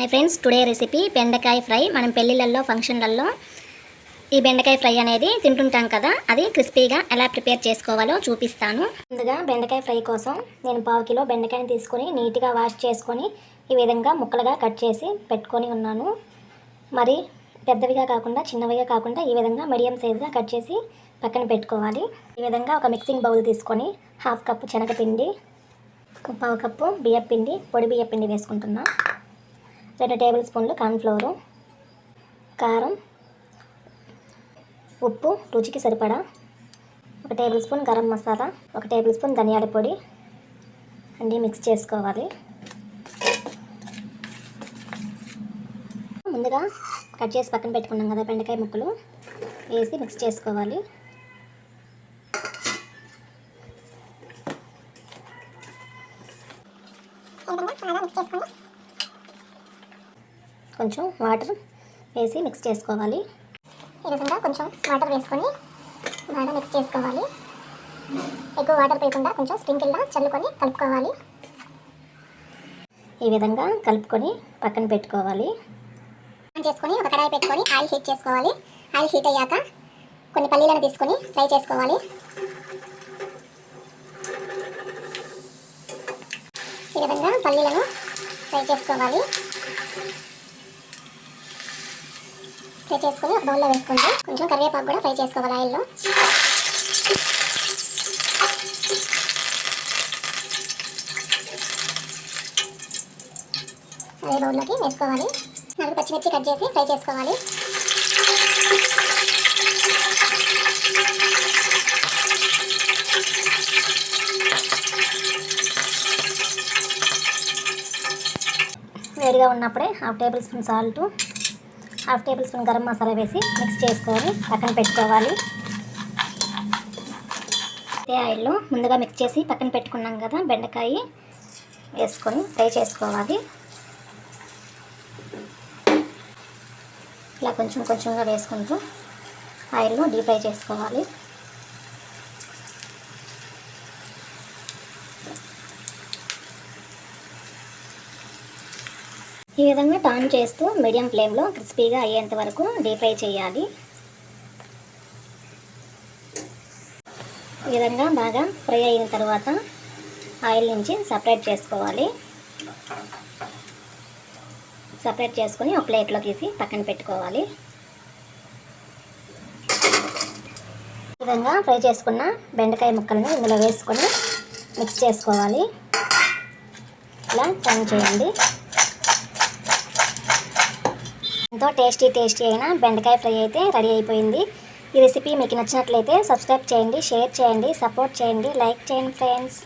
My friends today recipe బెండకాయ fry. మనం పెళ్ళిళ్ళల్లో ఫంక్షన్లలో ఈ బెండకాయ ఫ్రై అనేది తింటుంటాం కదా అది క్రిస్పీగా ఎలా ప్రిపేర్ చేసుకోవాలో చూపిస్తాను. ముందుగా బెండకాయ ఫ్రై కోసం నేను పావు కిలో బెండకాయని తీసుకొని నీట్గా వాష్ చేసుకొని ఈ విధంగా ముక్కలుగా కట్ చేసి పెట్టుకొని ఉన్నాను. మరి పెద్దవిగా కాకుండా చిన్నవిగా కాకుండా ఈ విధంగా మీడియం సైజుగా కట్ చేసి పక్కన పెట్టుకోవాలి. ఈ విధంగా ఒక మిక్సింగ్ బౌల్ తీసుకొని హాఫ్ కప్పు శనగపిండి పావు కప్పు బియ్యపిండి పొడి బియ్యపిండి వేసుకుంటున్నాను రెండు టేబుల్ స్పూన్లు కార్న్ఫ్లోరు కారం ఉప్పు రుచికి సరిపడా ఒక టేబుల్ స్పూన్ గరం మసాలా ఒక టేబుల్ స్పూన్ ధనియాల పొడి అన్నీ మిక్స్ చేసుకోవాలి. ముందుగా కట్ చేసి పక్కన పెట్టుకున్నాం కదా బెండకాయ ముక్కలు వేసి మిక్స్ చేసుకోవాలి. కొంచెం వాటర్ వేసి మిక్స్ చేసుకోవాలి. ఈ విధంగా కొంచెం వాటర్ వేసుకొని బాగా మిక్స్ చేసుకోవాలి. ఎక్కువ వాటర్ పోయకుండా కొంచెం స్ప్రింకిల్లా చల్లుకొని కలుపుకోవాలి. ఈ విధంగా కలుపుకొని పక్కన పెట్టుకోవాలి. చేసుకొని ఒక కడాయి పెట్టుకొని ఆయిల్ హీట్ చేసుకోవాలి. ఆయిల్ హీట్ అయ్యాక కొన్ని పల్లీలను తీసుకొని ఫ్రై చేసుకోవాలి. ఈ విధంగా పల్లీలను ఫ్రై చేసుకోవాలి. ఫ్రై చేసుకుని ఒక బౌల్లో వేసుకోండి. కొంచెం కరివేపాకు కూడా ఫ్రై చేసుకోవాలి ఆయిల్లో. అదే బౌల్లోకి వేసుకోవాలి. నాలుగు పచ్చిమిర్చి కట్ చేసి ఫ్రై చేసుకోవాలి. వేడిగా ఉన్నప్పుడే half tablespoon salt half tablespoon garam masala వేసి మిక్స్ చేసుకొని పక్కన పెట్టుకోవాలి. అదే ఆయిల్లో ముందుగా మిక్స్ చేసి పక్కన పెట్టుకున్నాం కదా బెండకాయ వేసుకొని ఫ్రై చేసుకోవాలి. ఇలా కొంచెం కొంచెంగా వేసుకుంటూ ఆయిల్లో డీప్ ఫ్రై చేసుకోవాలి. ఈ విధంగా టర్న్ చేస్తూ మీడియం ఫ్లేమ్లో క్రిస్పీగా అయ్యేంత వరకు డీప్ ఫ్రై చేయాలి. ఈ విధంగా బాగా ఫ్రై అయిన తర్వాత ఆయిల్ నుంచి సపరేట్ చేసుకోవాలి. సపరేట్ చేసుకొని ఒక ప్లేట్లో తీసి పక్కన పెట్టుకోవాలి. ఈ విధంగా ఫ్రై చేసుకున్న బెండకాయ ముక్కలను ఇందులో వేసుకొని మిక్స్ చేసుకోవాలి. ఇలా టర్న్ చేయండి. ఎంతో టేస్టీ టేస్టీ అయిన బెండకాయ ఫ్రై అయితే రెడీ అయిపోయింది. ఈ రెసిపీ మీకు నచ్చినట్లయితే సబ్స్క్రైబ్ చేయండి షేర్ చేయండి సపోర్ట్ చేయండి లైక్ చేయండి ఫ్రెండ్స్.